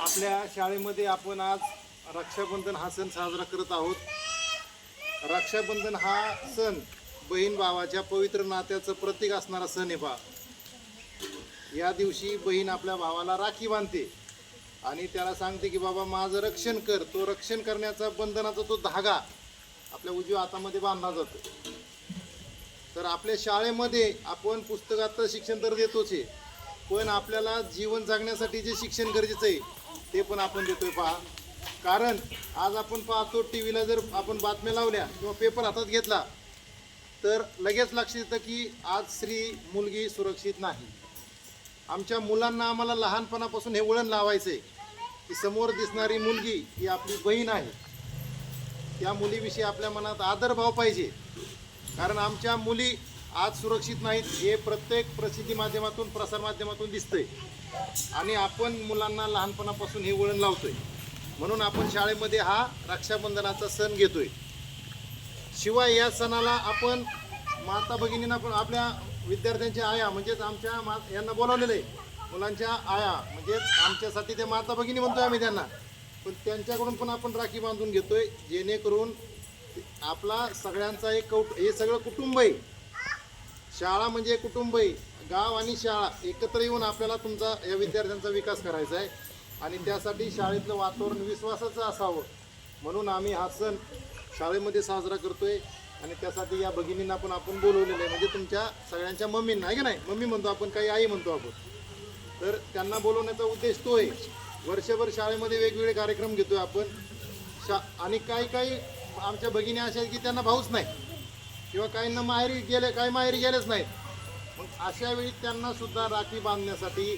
आपल्या शाळेमध्ये आपण आज रक्षाबंधन हा सण साजरा करत आहोत. रक्षाबंधन हा सण बहीण भावाच्या पवित्र नात्याचं प्रतीक असणारा सण आहे बा. या दिवशी बहीण आपल्या भावाला राखी बांधते आणि त्याला सांगते की बाबा माझं रक्षण कर. तो रक्षण करण्याचा बंधनाचा तो धागा आपल्या उजव्या हातामध्ये बांधला जातो. तर आपल्या शाळेमध्ये आपण पुस्तकात तर शिक्षण तर देतोच आहे पण आपल्याला जीवन जगण्यासाठी जे शिक्षण गरजेचं आहे ते पण आपण देतोय पहा. कारण आज आपण पाहतो टी व्हीला जर आपण बातम्या लावल्या किंवा पेपर हातात घेतला तर लगेच लक्ष येतं की आज स्त्री मुलगी सुरक्षित नाही. आमच्या मुलांना आम्हाला लहानपणापासून हे वळण लावायचं आहे की समोर दिसणारी मुलगी ही आपली बहीण आहे. त्या मुलीविषयी आपल्या मनात आदरभाव पाहिजे. कारण आमच्या मुली आज सुरक्षित नाहीत हे प्रत्येक प्रसिद्धी माध्यमातून प्रसारमाध्यमातून दिसतंय. आणि आपण मुलांना लहानपणापासून हे वळण लावतोय. म्हणून आपण शाळेमध्ये हा रक्षाबंधनाचा सण घेतोय. शिवाय या सणाला आपण माता भगिनींना पण आपल्या विद्यार्थ्यांच्या आया म्हणजेच आमच्या मा यांना बोलावलेलं आहे. मुलांच्या आया म्हणजेच आमच्यासाठी ते माता भगिनी म्हणतोय आम्ही त्यांना. पण त्यांच्याकडून पण आपण राखी बांधून घेतोय जेणेकरून आपला सगळ्यांचा एक कौट हे सगळं कुटुंब आहे. शाळा म्हणजे कुटुंब आहे. गाव आणि शाळा एकत्र येऊन आपल्याला तुमचा या विद्यार्थ्यांचा विकास करायचा आहे. आणि त्यासाठी शाळेतलं वातावरण विश्वासाचं असावं. म्हणून आम्ही हा सण शाळेमध्ये साजरा करतोय. आणि त्यासाठी या भगिनींना पण आपण बोलवलेलं आहे. म्हणजे तुमच्या सगळ्यांच्या मम्मींना आहे का नाही? मम्मी म्हणतो आपण काही आई म्हणतो आपण. तर त्यांना बोलवण्याचा उद्देश तो आहे वर्षभर शाळेमध्ये वेगवेगळे कार्यक्रम घेतोय आपण. शा आणि काही काही आमच्या भगिनी अशा आहेत की त्यांना भाऊच नाही. किंवा काहींना माहेरी गेले काही माहेरी गेलेच नाहीत. मग अशा वेळी त्यांना सुद्धा राखी बांधण्यासाठी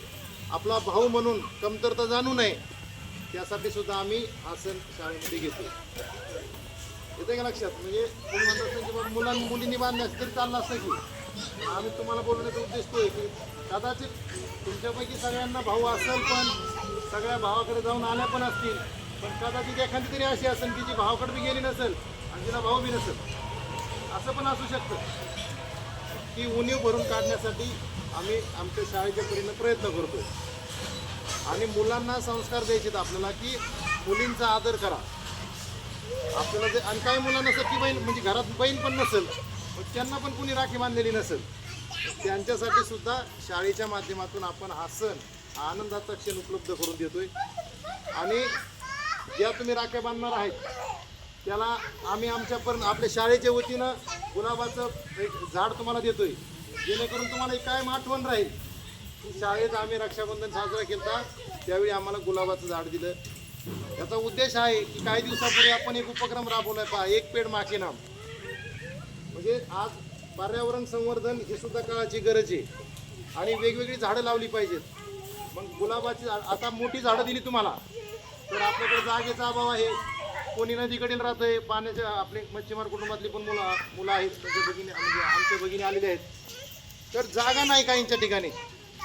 आपला भाऊ म्हणून कमतरता जाणू नये त्यासाठी सुद्धा आम्ही हा सण शाळेमध्ये घेतो येते का लक्षात? म्हणजे तुम्ही म्हणत असता की मुलां मुलींनी बांधण्यास तरी चाललं असतं की. आम्ही तुम्हाला बोलण्याचा उद्देश तो आहे की कदाचित तुमच्यापैकी सगळ्यांना भाऊ असेल पण सगळ्या भावाकडे जाऊन आल्या पण असतील पण कदाचित एखादी तरी अशी असेल की जी भावाकडे बी गेली नसेल आणि तिला भाऊ बी नसेल. असं पण असू शकतं. ती उणीव भरून काढण्यासाठी आम्ही आमच्या शाळेच्या परीनं प्रयत्न करतो आणि मुलांना संस्कार द्यायचे आपल्याला की मुलींचा आदर करा. आपल्याला जे आणि काही मुलांना सख्खी बहीण म्हणजे घरात बहीण पण नसेल मग त्यांना पण कुणी राखी बांधलेली नसेल त्यांच्यासाठी सुद्धा शाळेच्या माध्यमातून आपण हा सण हा आनंदाचा क्षण उपलब्ध करून देतोय. आणि ज्या तुम्ही राख्या बांधणार आहेत त्याला आम्ही आमच्यापर्यंत आपल्या शाळेच्या वतीनं गुलाबाचं एक झाड तुम्हाला देतोय. जेणेकरून तुम्हाला एक कायम आठवण राहील. की शाळेत आम्ही रक्षाबंधन साजरा केला त्यावेळी आम्हाला गुलाबाचं झाड दिलं. याचा उद्देश आहे की काही दिवसापूर्वी आपण एक उपक्रम राबवलाय पहा एक पेड माके नाम. म्हणजे आज पर्यावरण संवर्धन ही सुद्धा काळाची गरज आहे. आणि वेगवेगळी झाडं लावली पाहिजेत. मग गुलाबाची झाड आता मोठी झाडं दिली तुम्हाला. तर आपल्याकडे जागेचा अभाव आहे. कोणी नदीकडील राहतंय पाण्याच्या आपले मच्छीमार कुटुंबातली पण मुलं मुलं आहेत त्यांच्या भगिनी म्हणजे आमच्या भगिनी आलेले आहेत. तर जागा नाही काहींच्या ठिकाणी.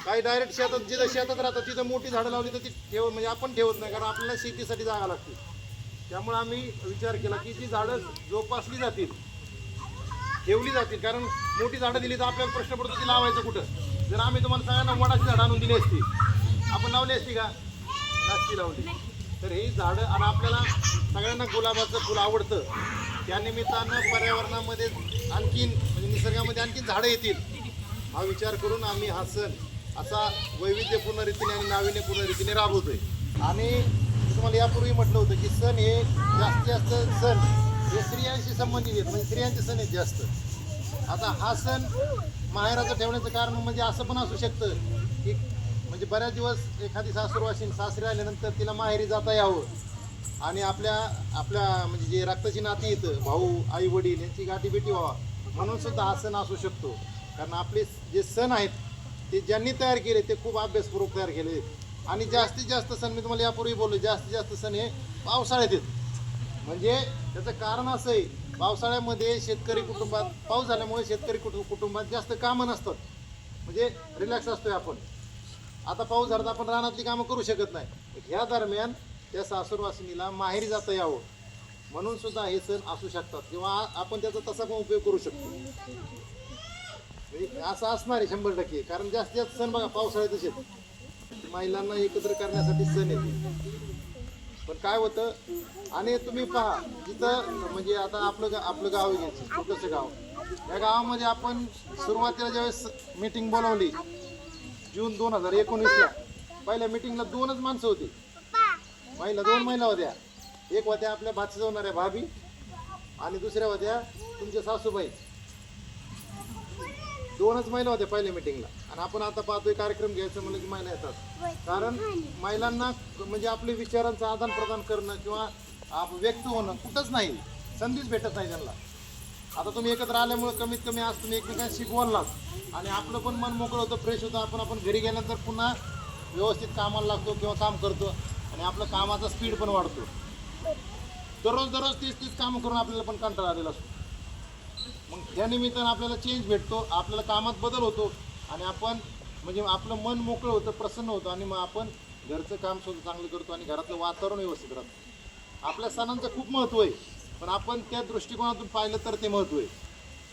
काही डायरेक्ट शेतात जिथं शेतात राहतात तिथं मोठी झाडं लावली तर ती ठेव म्हणजे आपण ठेवत नाही कारण आपल्याला शेतीसाठी जागा लागते. त्यामुळे आम्ही विचार केला की ती झाडं जोपासली जातील. ठेवली जातील कारण मोठी झाडं दिली तर आपल्याला प्रश्न पडतो ती लावायचं कुठं? जर आम्ही तुम्हाला सगळ्यांना वडाची झाडं आणून दिली असती आपण लावली असती का? नसती लावली. तर हे झाडं आणि आपल्याला सगळ्यांना गुलाबाचं फुल आवडतं. त्या निमित्तानं पर्यावरणामध्ये आणखीन म्हणजे निसर्गामध्ये आणखीन झाडं येतील. हा विचार करून आम्ही हा सण असा वैविध्यपूर्ण रीतीने आणि नाविन्यपूर्ण रीतीने राबवतोय. आणि तुम्हाला यापूर्वी म्हटलं होतं की सण हे जास्तीत जास्त सण हे स्त्रियांशी संबंधित आहेत म्हणजे स्त्रियांचे सण आहेत जास्त. आता हा सण माहेराचं ठेवण्याचं कारण म्हणजे असं पण असू शकतं की म्हणजे बऱ्याच दिवस एखादी सासूरवाशीन सासरी आल्यानंतर तिला माहेरी जाता यावं. आणि आपल्या आपल्या म्हणजे जे रक्ताची नाती येतं भाऊ आई वडील यांची गाठी भेटी व्हावा. म्हणून सुद्धा हा सण असू शकतो. कारण आपले जे सण आहेत ते ज्यांनी तयार केले ते खूप अभ्यासपूर्वक तयार केले. आणि जास्तीत जास्त सण मी तुम्हाला यापूर्वी बोललो जास्तीत जास्त सण हे पावसाळ्यात आहेत म्हणजे त्याचं कारण असं आहे पावसाळ्यामध्ये शेतकरी कुटुंबात पाऊस झाल्यामुळे शेतकरी कुटु कुटुंबात जास्त कामं नसतात. म्हणजे रिलॅक्स असतोय आपण. आता पाऊस झाला आपण रानातली कामं करू शकत नाही. ह्या दरम्यान त्या सासूरवासिनीला माहेरी जाता यावं. म्हणून सुद्धा हे सण असू शकतात किंवा आपण त्याचा तसा पण उपयोग करू शकतो. म्हणजे असं असणार आहे शंभर टक्के. कारण जास्तीत जास्त सण बघा पावसाळ्यात तसेच. महिलांना एकत्र करण्यासाठी सण येते. पण काय होतं आणि तुम्ही पहा जिथं म्हणजे आता आपलं गा- आपलं गाव घ्यायचं छोटंसं गाव. या गावामध्ये आपण सुरुवातीला ज्यावेळेस मीटिंग बोलावली जून दोन हजार एकोणीसला. पहिल्या मीटिंगला दोनच माणसं होती. महिला दोन महिला होत्या. एक होत्या आपल्या भात जाणाऱ्या भाभी आणि दुसऱ्या होत्या तुमच्या सासूबाई. दोनच महिला होत्या पहिल्या मीटिंगला आणि आपण आता पाहतोय कार्यक्रम घ्यायचं म्हणलं की महिला येतात. कारण महिलांना म्हणजे आपले विचारांचं आदान प्रदान करणं किंवा आप- व्यक्त होणं कुठंच नाही. संधीच भेटत नाही त्यांना. आता तुम्ही एकत्र आल्यामुळे कमीत कमी आज तुम्ही एकमेकांशी बोललात. आणि आपलं पण मन मोकळं होतं फ्रेश होतं. आपण आपण घरी गेल्यानंतर पुन्हा व्यवस्थित कामाला लागतो किंवा काम करतो. आणि आपलं कामाचा स्पीड पण वाढतो. दररोज दररोज तेच तेच कामं करून आपल्याला पण कंटाळा आलेला असतो. मग त्या निमित्तानं आपल्याला चेंज भेटतो. आपल्याला कामात बदल होतो. आणि आपण म्हणजे आपलं मन मोकळं होतं प्रसन्न होतं. आणि मग आपण घरचं काम सुद्धा चांगलं करतो. आणि घरातलं वातावरण व्यवस्थित राहतं. आपल्या सणांचं खूप महत्त्व आहे. पण आपण त्या दृष्टिकोनातून पाहिलं तर ते महत्त्व आहे.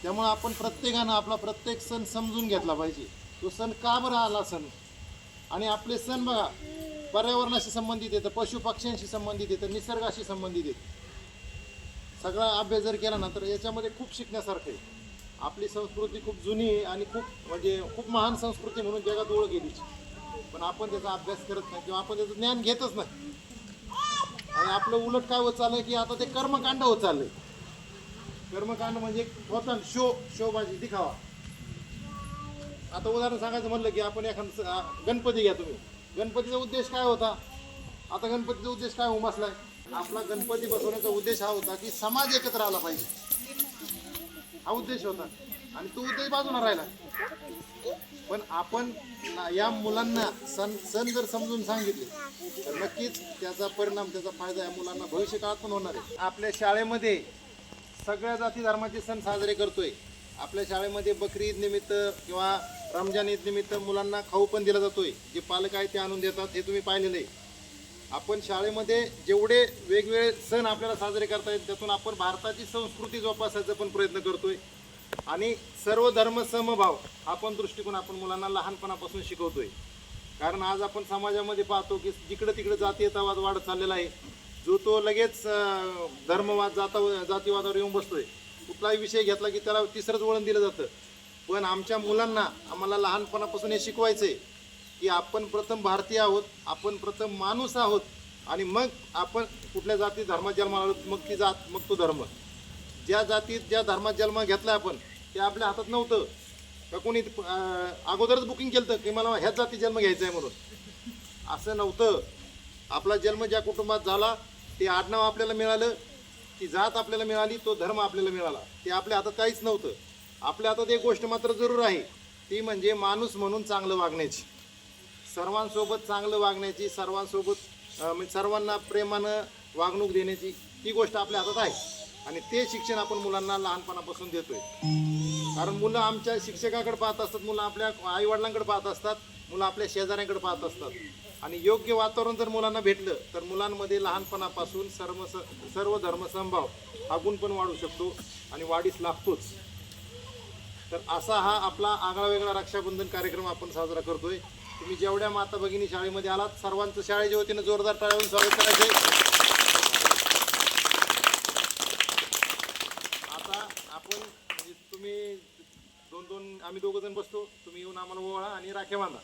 त्यामुळं आपण प्रत्येकानं आपला प्रत्येक सण समजून घेतला पाहिजे. तो सण का बरं आला सण? आणि आपले सण बघा पर्यावरणाशी संबंधित येतं पशु पक्ष्यांशी संबंधित येतं निसर्गाशी संबंधित येतं. सगळा अभ्यास जर केला ना तर याच्यामध्ये खूप शिकण्यासारखं आहे. आपली संस्कृती खूप जुनी आहे आणि खूप म्हणजे खूप महान संस्कृती म्हणून जगात ओळख गेलीची पण आपण त्याचा अभ्यास करत नाही किंवा आपण त्याचं ज्ञान घेतच नाही. आणि आपलं उलट काय होत चाललंय की आता ते कर्मकांड होत चाललंय. कर्मकांड म्हणजे होता शो शोबाजी दिखावा. आता उदाहरण सांगायचं म्हणलं की आपण एखादं गणपती घ्या तुम्ही. गणपतीचा उद्देश काय होता? आता गणपतीचा उद्देश काय उमासलाय आपला गणपती बसवण्याचा उद्देश हा होता की समाज एकत्र आला पाहिजे. हा उद्देश होता. आणि तो उद्देश बाजूला राहिला. पण आपण ना- या मुलांना सण सण जर समजून सांगितले तर नक्कीच त्याचा परिणाम त्याचा फायदा या मुलांना भविष्य काळात पण होणार आहे. आपल्या शाळेमध्ये सगळ्या जाती धर्माचे सण साजरे करतोय. आपल्या शाळेमध्ये बकरी ईद निमित्त किंवा रमजान ईद निमित्त मुलांना खाऊ पण दिला जातोय. जे पालक आहे ते आणून देतात हे तुम्ही पाहिलेलं आहे. आपण शाळेमध्ये जेवढे वेगवेगळे सण आपल्याला साजरे करता येईल त्यातून आपण भारताची संस्कृती जोपासायचा पण प्रयत्न करतोय. आणि सर्व धर्म समभाव हा पण दृष्टिकोन आपण मुलांना लहानपणापासून शिकवतोय. कारण आज आपण समाजामध्ये पाहतो की जिकडं तिकडं जातीयतावाद वाढत चाललेला आहे. जो तो लगेच धर्मवाद जाता जातीवादावर येऊन बसतोय. कुठलाही विषय घेतला की त्याला तिसरंच वळण दिलं जातं. पण आमच्या मुलांना आम्हाला लहानपणापासून हे शिकवायचं आहे की आपण प्रथम भारतीय आहोत आपण प्रथम माणूस आहोत आणि मग आपण कुठल्या जाती धर्मात जन्माला आलो मग ती जात मग तो धर्म. ज्या जातीत ज्या धर्मात जन्म घेतला आपण ते आपल्या हातात नव्हतं. का कोणी अगोदरच बुकिंग केलं की मला ह्याच जाती जन्म घ्यायचा आहे म्हणून. असं नव्हतं. आपला जन्म ज्या कुटुंबात झाला ते आडनाव आपल्याला मिळालं. ती जात आपल्याला मिळाली तो धर्म आपल्याला मिळाला. ते आपल्या हातात काहीच नव्हतं. आपल्या हातात एक गोष्ट मात्र जरूर आहे. ती म्हणजे माणूस म्हणून चांगलं वागण्याची. सर्वांसोबत चांगलं वागण्याची सर्वांसोबत म्हणजे सर्वांना प्रेमानं वागणूक देण्याची ही गोष्ट आपल्या हातात आहे. आणि ते शिक्षण आपण मुलांना लहानपणापासून देतोय. कारण मुलं आमच्या शिक्षकाकडे पाहत असतात मुलं आपल्या आईवडिलांकडे पाहत असतात मुलं आपल्या शेजाऱ्यांकडे पाहत असतात. आणि योग्य वातावरण जर मुलांना भेटलं तर मुलांमध्ये लहानपणापासून सर्व सर्व धर्मसंभाव हा गुण पण वाढू शकतो आणि वाढीस लागतोच. तर असा हा आपला आगळा वेगळा रक्षाबंधन कार्यक्रम आपण साजरा करतोय. तुम्ही जेवढ्या माता भगिनी शाळेमध्ये आलात सर्वांचं शाळेच्या वतीनं जोरदार टाळून स्वागत करायचंय आता आपण म्हणजे तुम्ही दोन दोन आम्ही दोघं जण बसतो. तुम्ही येऊन आम्हाला ओवाळा आणि राख्या बांधा.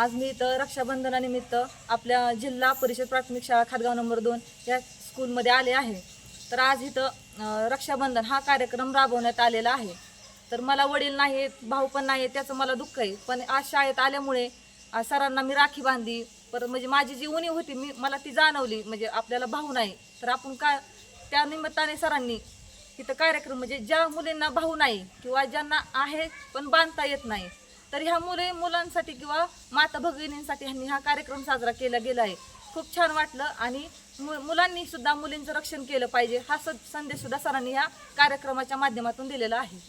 आज मी इथं रक्षाबंधनानिमित्त आपल्या जिल्हा परिषद प्राथमिक शाळा खातगाव नंबर दोन या स्कूलमध्ये आले आहे. तर आज इथं रक्षाबंधन हा कार्यक्रम राबवण्यात आलेला आहे. तर मला वडील नाहीत भाऊ पण नाही त्याचं मला दुःख आहे. पण आज शाळेत आल्यामुळे आज सरांना मी राखी बांधली. परत म्हणजे माझी जी उणीव होती मी मला ती जाणवली. म्हणजे आपल्याला भाऊ नाही. तर आपण का त्या निमित्ताने सरांनी इथं कार्यक्रम म्हणजे ज्या मुलींना भाऊ नाही किंवा ज्यांना आहे पण बांधता येत नाही तर ह्या मुले मुलांसाठी किंवा माता भगिनींसाठी ह्यांनी हा कार्यक्रम साजरा केला गेला आहे. खूप छान वाटलं आणि मु- मुलांनी सुद्धा मुलींचं रक्षण केलं पाहिजे. हा स- संदेश सुद्धा सरांनी ह्या कार्यक्रमाच्या माध्यमातून दिलेला आहे.